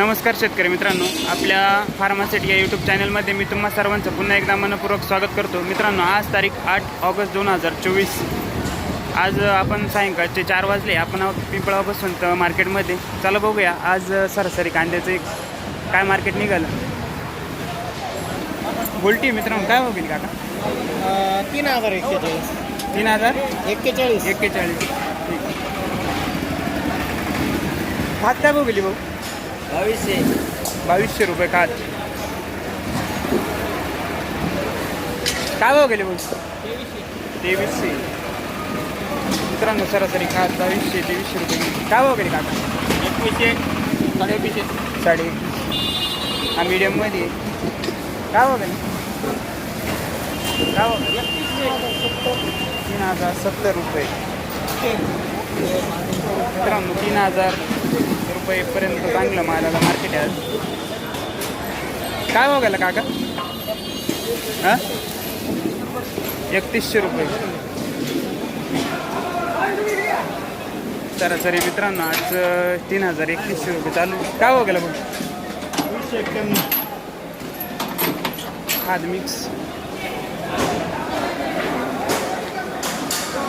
नमस्कार शेतकरी मित्रांनो आपल्या फार्मासिटी या यूट्यूब चॅनलमध्ये मी तुम्हा सर्वांचं पुन्हा एकदा मनपूर्वक स्वागत करतो. मित्रांनो आज तारीख आठ ऑगस्ट दोन हजार चोवीस. आज आपण सायंकाळचे चार वाजले आपण पिंपळा बसवंत मार्केटमध्ये. चला बघूया आज सरासरी कांद्याचं एक काय मार्केट निघालं? गोल्टी मित्रांनो काय बघील काका? तीन हजार एक्केचाळीस. तीन हजार? एक्केचाळीस. एक्केचाळीस. ठीक भात काय बघितली भाऊ? बावीसशे. बावीसशे रुपये खात. काय भाव गेले भाऊ तेवीसशे. मित्रांनो सरासरी खात बावीसशे तेवीसशे रुपये. काय भाव गेले काका? एकवीसशे साडे हा मीडियममध्ये आहे. काय भाव गेले? काय भाव गेले? तीन हजार सत्तर रुपये. मित्रांनो तीन हजार रुपयेपर्यंत चांगलं मालाला मार्केट आहे आज. काय भाव काका? हां? एकतीसशे रुपये. सरासरी मित्रांनो आज तीन हजार एकतीसशे रुपये चालू. आहे. काय भाव गेला खाद मिक्स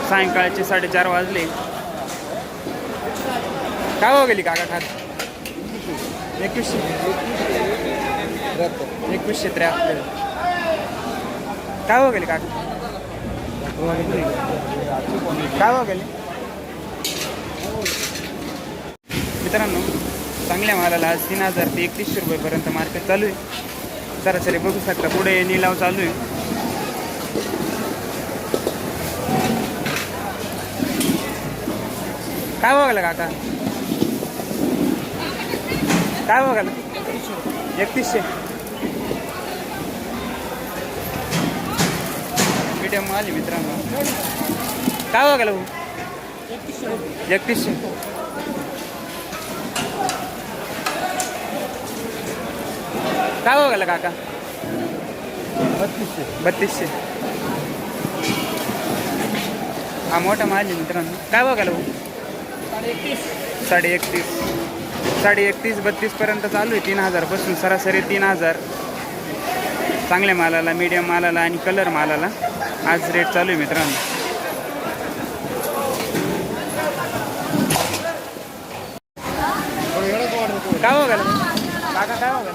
सायंकाळचे साडेचार वाजले. काय भाव गेली काका खात? एकवीसशे. एकवीसशे त्र्याहत्तर. काय भाव गेले काका? काय भाव गेले? मित्रांनो चांगल्या मालाला आज तीन हजार ते एकतीसशे रुपयेपर्यंत मार्केट चालू आहे. सरासरी बघू शकता पुढे निलाव चालू आहे. काय बघायला काका? काय बघायला एकतीसशे मीडियम आली मित्रांनो काय बघायला भाऊ एकतीसशे काय बघायला काका बत्तीसशे बत्तीसशे हा मोठा माल आहे मित्रांनो काय बघायला भाऊ साडे एकतीस साडे एकतीस साडे एकतीस बत्तीसपर्यंत चालू आहे. तीन हजारपासून सरासरी तीन हजार. चांगल्या मालाला मीडियम मालाला आणि कलर मालाला आज रेट चालू आहे मित्रांनो. काय बघायला? काका काय बघायला?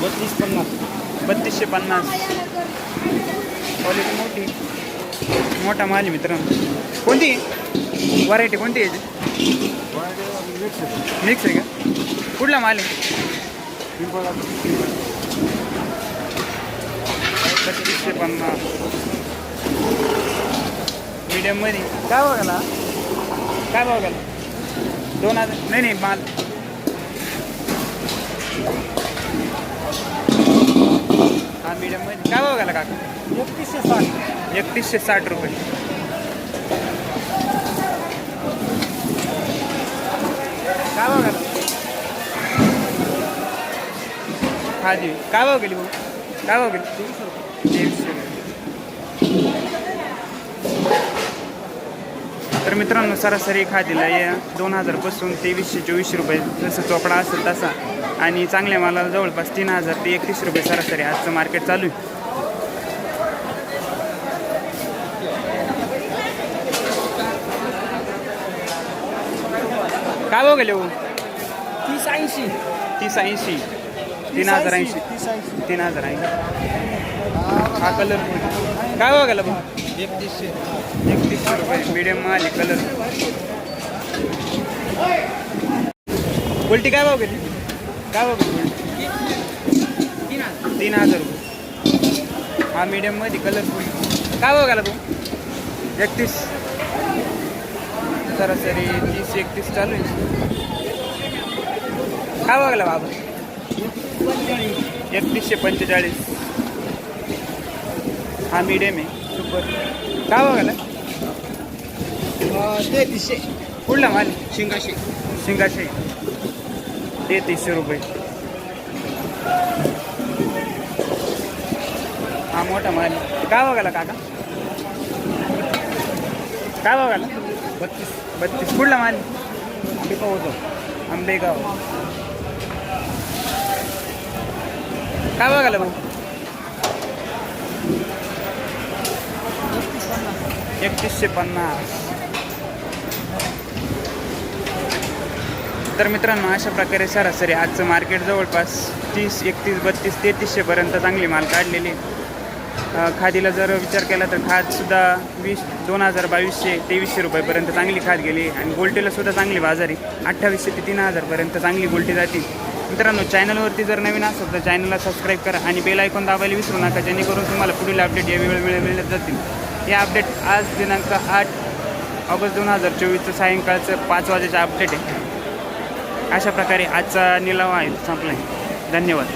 बत्तीस पन्नास. बत्तीसशे पन्नास. क्वालिटी मोठी. मोठा माल आहे मित्रांनो. कोणती? व्हरायटी कोणती आहे याची? मिक्स आहे का? कुठला माल आहे? बत्तीसशे पन्नास. मीडियममध्ये काय बघायला काय बघायला दोन हजार नाही नाही माल. हा मीडियममध्ये काय बघायला काका? एकतीसशे साठ. एकतीसशे साठ रुपये काय भाव गेला जी काय भाव गेली भाऊ? काय भाव गेली तेवीसशे तर मित्रांनो सरासरी खादीला या दोन हजारपासून तेवीसशे चोवीसशे रुपये जसं चोपडा असेल तसा. आणि चांगल्या मालाला जवळपास तीन हजार ते एकतीस रुपये सरासरी आजचं मार्केट चालू आहे. काय भाव गेले हो तीस ऐंशी. तीस ऐंशी. तीन हजार ऐंशी. तीस तीन हजार ऐंशी. हा कलर काय बघायला गेला एकतीसशे एकतीसशे रुपये. मिडियम माल कलर उलटी काय भाव काय भाव गेली उलटी? तीन हजार रुपये. हा मीडियममध्ये कलरफुल काय बघायला तू भाऊ एकतीस. सरासरी तीस एकतीस चालू आहे. काय बघायला बाबा? एकतीसशे पंचेचाळीस. हा मीडियम आहे. सुपर काय गेला? तेहतीसशे. कुठला माल? शिंगाशे. शिंगाशे. तेहतीसशे रुपये. हा मोठा माल. काय बघायला काका? काय बघायला बत्तीस. बत्तीस. कुठला माल? होतं आंबेगाव. काय बघायला मग एकतीसशे पन्नास. तर मित्रांनो अशा प्रकारे सरासरी आजचं मार्केट जवळपास तीस एकतीस बत्तीस तेहतीसशेपर्यंत चांगली माल काढलेली. खादीला जर विचार केला तर खादसुद्धा वीस दोन हजार बावीसशे तेवीसशे रुपयेपर्यंत चांगली खाद गेली. आणि गोल्टीला सुद्धा चांगली बाजारी. अठ्ठावीसशे ते तीन हजारपर्यंत चांगली गोल्टी जाते. मित्रांनो चॅनलवरती जर नवीन असेल तर चॅनलला सबस्क्राईब करा आणि बेल ऐकून दाबायला विसरू नका जेणेकरून तुम्हाला पुढील अपडेट या वेळ वेळ मिळत जातील. हे अपडेट आज दिनांक आठ ऑगस्ट दोन हजार चोवीसचं सायंकाळचं पाच वाजेचं अपडेट आहे. अशा प्रकारे आजचा निलाव आहे संपला आहे धन्यवाद.